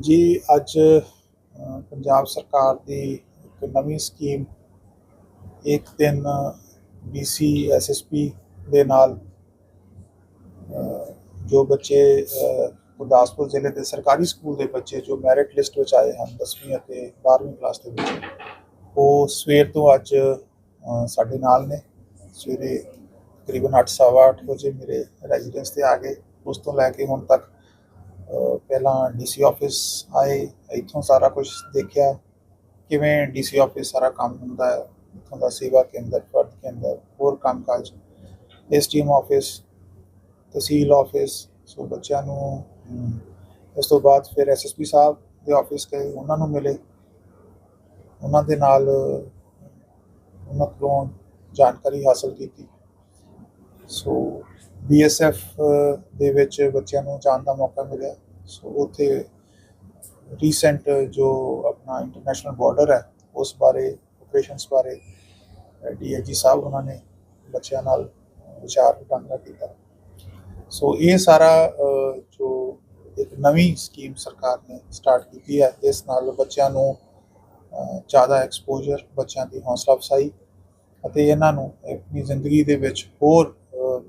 ਜੀ, ਅੱਜ ਪੰਜਾਬ ਸਰਕਾਰ ਦੀ ਇੱਕ ਨਵੀਂ ਸਕੀਮ ਇੱਕ ਦਿਨ ਬੀਸੀ ਐਸਐਸਪੀ ਦੇ ਨਾਲ ਜੋ ਬੱਚੇ ਗੁਰਦਾਸਪੁਰ ਜ਼ਿਲ੍ਹੇ ਦੇ ਸਰਕਾਰੀ ਸਕੂਲ ਦੇ ਬੱਚੇ ਜੋ ਮੈਰਿਟ ਲਿਸਟ ਵਿੱਚ ਆਏ ਹਨ 10ਵੀਂ ਅਤੇ 12ਵੀਂ ਕਲਾਸ ਦੇ ਵਿੱਚ, ਉਹ ਸਵੇਰ ਤੋਂ ਅੱਜ ਸਾਡੇ ਨਾਲ ਨੇ। ਸਵੇਰੇ ਤਕਰੀਬਨ 8:30 ਵਜੇ ਮੇਰੇ ਰੈਜ਼ੀਡੈਂਸ ਤੇ ਆ ਗਏ। ਉਸ ਤੋਂ ਲੈ ਕੇ ਹੁਣ ਤੱਕ ਪਹਿਲਾਂ ਡੀਸੀ ਆਫਿਸ ਆਏ, ਇੱਥੋਂ ਸਾਰਾ ਕੁਝ ਦੇਖਿਆ। ਕਿਵੇਂ ਡੀਸੀ ਆਫਿਸ ਸਾਰਾ ਕੰਮ ਹੁੰਦਾ ਹੈ, ਇੱਥੋਂ ਦਾ ਸੇਵਾ ਕੇਂਦਰ, ਫਰਦ ਕੇਂਦਰ, ਹੋਰ ਕੰਮਕਾਜ STM office, tehsil office, so ਬੱਚਿਆਂ ਨੂੰ ਇਸ ਤੋਂ ਬਾਅਦ ਫਿਰ ਐਸਐਸਪੀ ਸਾਹਿਬ ਦੇ ਆਫਿਸ ਗਏ, ਉਹਨਾਂ ਨੂੰ ਮਿਲੇ। ਉਹਨਾਂ ਦੇ ਨਾਲ ਉਹਨਾਂ ਤੋਂ ਜਾਣਕਾਰੀ ਹਾਸਲ ਕੀਤੀ। ਸੋ ਬੀਐਸਐਫ ਦੇ ਵਿੱਚ ਬੱਚਿਆਂ ਨੂੰ ਜਾਣ ਦਾ ਮੌਕਾ ਮਿਲਿਆ। ਸੋ ਉੱਥੇ ਰੀਸੈਂਟ ਜੋ ਆਪਣਾ ਇੰਟਰਨੈਸ਼ਨਲ ਬਾਰਡਰ ਹੈ, ਉਸ ਬਾਰੇ ਆਪਰੇਸ਼ਨਸ ਬਾਰੇ ਡੀਆਈਜੀ ਸਾਹਿਬ ਉਹਨਾਂ ਨੇ ਬੱਚਿਆਂ ਨਾਲ ਵਿਚਾਰ ਵਟਾਂਦਰਾ ਕੀਤਾ। ਸੋ ਇਹ ਸਾਰਾ ਜੋ ਇੱਕ ਨਵੀਂ ਸਕੀਮ ਸਰਕਾਰ ਨੇ ਸਟਾਰਟ ਕੀਤੀ ਹੈ, ਇਸ ਨਾਲ ਬੱਚਿਆਂ ਨੂੰ ਜ਼ਿਆਦਾ ਐਕਸਪੋਜ਼ਰ ਬੱਚਿਆਂ ਦੀ ਹੌਸਲਾ ਅਫਸਾਈ ਅਤੇ ਇਹਨਾਂ ਨੂੰ ਆਪਣੀ ਜ਼ਿੰਦਗੀ ਦੇ ਵਿੱਚ ਹੋਰ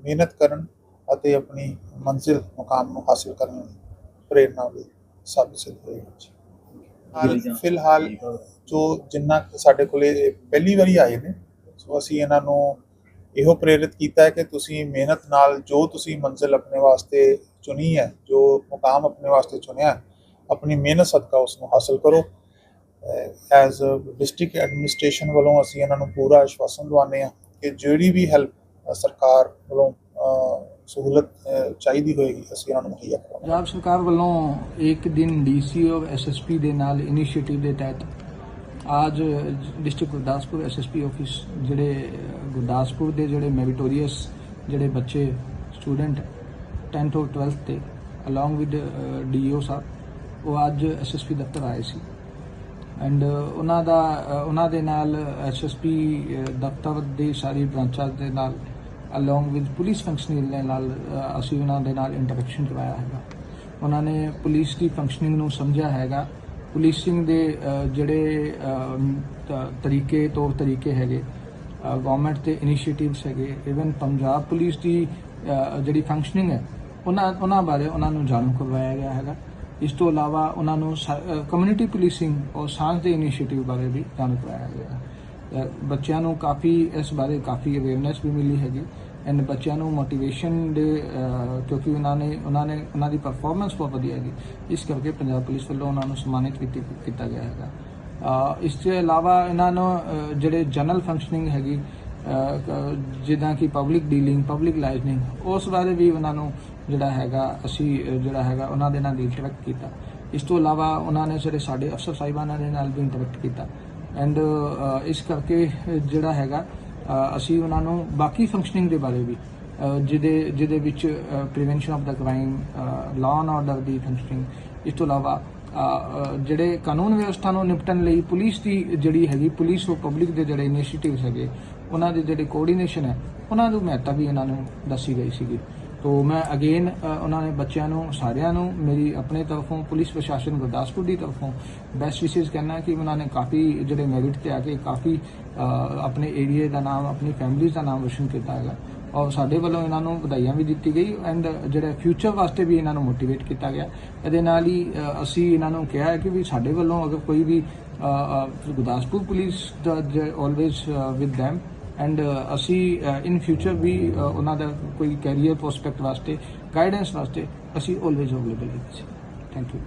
ਮਿਹਨਤ ਕਰਨ ਅਤੇ ਆਪਣੀ ਮੰਜ਼ਿਲ, ਮੁਕਾਮ ਨੂੰ ਹਾਸਿਲ ਕਰਨ ਲਈ। ਪ੍ਰੇਰਨਾ ਵੀ ਸਾਬਿਤ ਸਿੱਧ ਹੋਏਗੀ ਹਾਲ ਫਿਲਹਾਲ ਜੋ ਜਿੰਨਾ ਸਾਡੇ ਕੋਲੇ ਪਹਿਲੀ ਵਾਰੀ ਆਏ ਨੇ ਸੋ ਅਸੀਂ ਇਹਨਾਂ ਨੂੰ ਇਹੋ ਪ੍ਰੇਰਿਤ ਕੀਤਾ ਹੈ ਕਿ ਤੁਸੀਂ ਮਿਹਨਤ ਨਾਲ ਜੋ ਤੁਸੀਂ ਮੰਜ਼ਿਲ ਆਪਣੇ ਵਾਸਤੇ ਚੁਣੀ ਹੈ ਜੋ ਮੁਕਾਮ ਆਪਣੇ ਵਾਸਤੇ ਚੁਣਿਆ ਹੈ, ਆਪਣੀ ਮਿਹਨਤ ਸਦਕਾ ਉਸ ਨੂੰ ਹਾਸਲ ਕਰੋ। ਐਜ਼ ਡਿਸਟ੍ਰਿਕਟ ਐਡਮਿਨਿਸਟ੍ਰੇਸ਼ਨ ਵੱਲੋਂ ਅਸੀਂ ਇਹਨਾਂ ਨੂੰ ਪੂਰਾ ਆਸ਼ਵਾਸਨ ਦਵਾਉਂਦੇ ਹਾਂ ਕਿ ਜਿਹੜੀ ਵੀ ਹੈਲਪ ਸਰਕਾਰ ਵੱਲੋਂ ਸਹੂਲਤ ਚਾਹੀਦੀ ਹੋਏਗੀ, ਅਸੀਂ ਇਹਨਾਂ ਨੂੰ ਮੁਹੱਈਆ ਕਰਾਂਗੇ। ਪੰਜਾਬ ਸਰਕਾਰ ਵੱਲੋਂ ਇੱਕ ਦਿਨ ਡੀਸੀ ਔਰ ਐਸਐਸਪੀ ਦੇ ਨਾਲ ਇਨੀਸ਼ੀਏਟਿਵ ਦੇ ਤਹਿਤ ਅੱਜ ਡਿਸਟ੍ਰਿਕਟ ਗੁਰਦਾਸਪੁਰ ਐਸਐਸਪੀ ਆਫਿਸ ਜਿਹੜੇ ਗੁਰਦਾਸਪੁਰ ਦੇ ਜਿਹੜੇ ਮੈਰੀਟੋਰੀਅਸ ਜਿਹੜੇ ਬੱਚੇ, ਸਟੂਡੈਂਟ 10th ਔਰ 12th ਤੇ, ਅਲੋਂਗ ਵਿਦ ਡੀਓ ਸਾਹਿਬ, ਉਹ ਅੱਜ ਐਸਐਸਪੀ ਦਫ਼ਤਰ ਆਏ ਸੀ। ਐਂਡ ਉਹਨਾਂ ਦਾ ਉਹਨਾਂ ਦੇ ਨਾਲ ਐਸਐਸਪੀ ਦਫ਼ਤਰ ਦੇ ਸਾਰੀ ਬ੍ਰਾਂਚਾਂ ਦੇ ਨਾਲ ਅਲੋਂਗ ਵਿਦ ਪੁਲਿਸ ਫੰਕਸ਼ਨਿੰਗ ਦੇ ਨਾਲ ਅਸੀਂ ਉਹਨਾਂ ਦੇ ਨਾਲ ਇੰਟਰੈਕਸ਼ਨ ਕਰਵਾਇਆ ਹੈਗਾ। ਉਹਨਾਂ ਨੇ ਪੁਲਿਸ ਦੀ ਫੰਕਸ਼ਨਿੰਗ ਨੂੰ ਸਮਝਿਆ ਹੈਗਾ। ਪੁਲਿਸਿੰਗ ਦੇ ਜਿਹੜੇ ਤਰੀਕੇ ਤੌਰ ਤਰੀਕੇ ਹੈਗੇ ਗਵਰਨਮੈਂਟ ਦੇ ਇਨੀਸ਼ੀਏਟਿਵਸ ਹੈਗੇ ਇਵਨ ਪੰਜਾਬ ਪੁਲਿਸ ਦੀ ਜਿਹੜੀ ਫੰਕਸ਼ਨਿੰਗ ਹੈ ਉਹਨਾਂ ਉਹਨਾਂ ਬਾਰੇ ਉਹਨਾਂ ਨੂੰ ਜਾਣੂ ਕਰਵਾਇਆ ਗਿਆ ਹੈਗਾ। ਇਸ ਤੋਂ ਇਲਾਵਾ ਉਹਨਾਂ ਨੂੰ ਕਮਿਊਨਿਟੀ ਪੁਲਿਸਿੰਗ ਔਰ ਸਾਂਝ ਦੇ ਇਨੀਸ਼ੀਏਟਿਵ ਬਾਰੇ ਵੀ ਜਾਣੂ ਕਰਵਾਇਆ ਗਿਆ। ਅ, ਬੱਚਿਆਂ ਨੂੰ ਕਾਫੀ, ਇਸ ਬਾਰੇ ਕਾਫੀ ਅਵੇਅਰਨੈਸ ਵੀ ਮਿਲੀ ਹੈਗੀ। ਐਂਡ ਬੱਚਿਆਂ ਨੂੰ ਮੋਟੀਵੇਸ਼ਨ ਦੇ ਕਿਉਂਕਿ ਉਹਨਾਂ ਨੇ ਉਹਨਾਂ ਨੇ, ਉਹਨਾਂ ਦੀ ਪਰਫਾਰਮੈਂਸ ਬਹੁਤ ਵਧੀਆ ਹੈਗੀ। ਇਸ ਕਰਕੇ ਪੰਜਾਬ ਪੁਲਿਸ ਵੱਲੋਂ ਉਹਨਾਂ ਨੂੰ ਸਨਮਾਨਿਤ ਕੀਤੀ ਕੀਤਾ ਗਿਆ ਹੈਗਾ। ਇਸ ਤੋਂ ਇਲਾਵਾ ਇਹਨਾਂ ਨੂੰ ਜਿਹੜੇ ਜਨਰਲ ਫੰਕਸ਼ਨਿੰਗ ਹੈਗੀ ਜਿੱਦਾਂ ਕਿ ਪਬਲਿਕ ਡੀਲਿੰਗ ਪਬਲਿਕ ਲਾਈਜ਼ਨਿੰਗ ਉਸ ਬਾਰੇ ਵੀ ਉਹਨਾਂ ਨੂੰ ਜਿਹੜਾ ਹੈਗਾ, ਅਸੀਂ ਜਿਹੜਾ ਹੈਗਾ, ਉਹਨਾਂ ਦੇ ਨਾਲ ਇੰਟਰੈਕਟ ਕੀਤਾ। ਇਸ ਤੋਂ ਇਲਾਵਾ ਉਹਨਾਂ ਨੇ ਜਿਹੜੇ ਸਾਡੇ ਅਫਸਰ ਸਾਹਿਬਾਨਾਂ ਦੇ ਨਾਲ ਵੀ ਇੰਟਰੈਕਟ ਕੀਤਾ। ਐਂਡ uh, ਇਸ ਕਰਕੇ ਜਿਹੜਾ ਹੈਗਾ ਅਸੀਂ ਉਹਨਾਂ ਨੂੰ ਬਾਕੀ ਫੰਕਸ਼ਨਿੰਗ ਦੇ ਬਾਰੇ ਵੀ ਜਿਹਦੇ ਜਿਹਦੇ ਵਿੱਚ prevention of the crime law and order the functioning ਇਸ ਤੋਂ ਇਲਾਵਾ ਜਿਹੜੇ ਕਾਨੂੰਨ ਵਿਵਸਥਾ ਨੂੰ ਨਿਪਟਣ ਲਈ ਪੁਲਿਸ ਦੀ ਜਿਹੜੀ ਹੈਗੀ, ਪੁਲਿਸ ਉਹ ਪਬਲਿਕ ਦੇ ਜਿਹੜੇ ਇਨੀਸ਼ੀਏਟਿਵਸ ਹੈਗੇ, ਉਹਨਾਂ ਦੇ ਜਿਹੜੇ ਕੋਆਰਡੀਨੇਸ਼ਨ ਹੈ, ਉਹਨਾਂ ਦੀ ਮਹੱਤਤਾ ਵੀ ਇਹਨਾਂ ਨੂੰ ਦੱਸੀ ਗਈ ਸੀਗੀ। ਤੋ ਮੈਂ ਅਗੇਨ ਉਹਨਾਂ ਨੇ ਬੱਚਿਆਂ ਨੂੰ, ਸਾਰਿਆਂ ਨੂੰ, ਮੇਰੀ ਆਪਣੇ ਤਰਫੋਂ, ਪੁਲਿਸ ਪ੍ਰਸ਼ਾਸਨ ਗੁਰਦਾਸਪੁਰ ਦੀ ਤਰਫੋਂ ਬੈਸਟ ਵਿਸ਼ੇਸ ਕਹਿਣਾ ਕਿ ਉਹਨਾਂ ਨੇ ਕਾਫੀ ਜਿਹੜੇ ਮੈਰਿਟ ਤੇ ਆ ਕੇ ਕਾਫੀ ਆਪਣੇ ਏਰੀਆ ਦਾ ਨਾਮ, ਆਪਣੀ ਫੈਮਿਲੀਜ਼ ਦਾ ਨਾਮ ਰੋਸ਼ਨ ਕੀਤਾ ਹੈਗਾ। ਔਰ ਸਾਡੇ ਵੱਲੋਂ ਇਹਨਾਂ ਨੂੰ ਵਧਾਈਆਂ ਵੀ ਦਿੱਤੀ ਗਈ ਐਂਡ ਜਿਹੜਾ ਫਿਊਚਰ ਵਾਸਤੇ ਵੀ ਇਹਨਾਂ ਨੂੰ ਮੋਟੀਵੇਟ ਕੀਤਾ ਗਿਆ। ਇਹਦੇ ਨਾਲ ਹੀ ਅਸੀਂ ਇਹਨਾਂ ਨੂੰ ਕਿਹਾ ਹੈ ਕਿ ਵੀ ਸਾਡੇ ਵੱਲੋਂ ਅਗਰ ਕੋਈ ਵੀ ਗੁਰਦਾਸਪੁਰ ਪੁਲਿਸ ਦਾ always with them and uh, ਅਸੀਂ uh, ਇਨ ਫਿਊਚਰ ਵੀ uh, ਉਹਨਾਂ ਦਾ ਕੋਈ ਕੈਰੀਅਰ ਪ੍ਰੋਸਪੈਕਟ ਵਾਸਤੇ ਗਾਈਡੈਂਸ ਵਾਸਤੇ ਅਸੀਂ ਆਲਵੇਜ਼ ਅਵੇਲੇਬਲ ਹਾਂ ਥੈਂਕ ਯੂ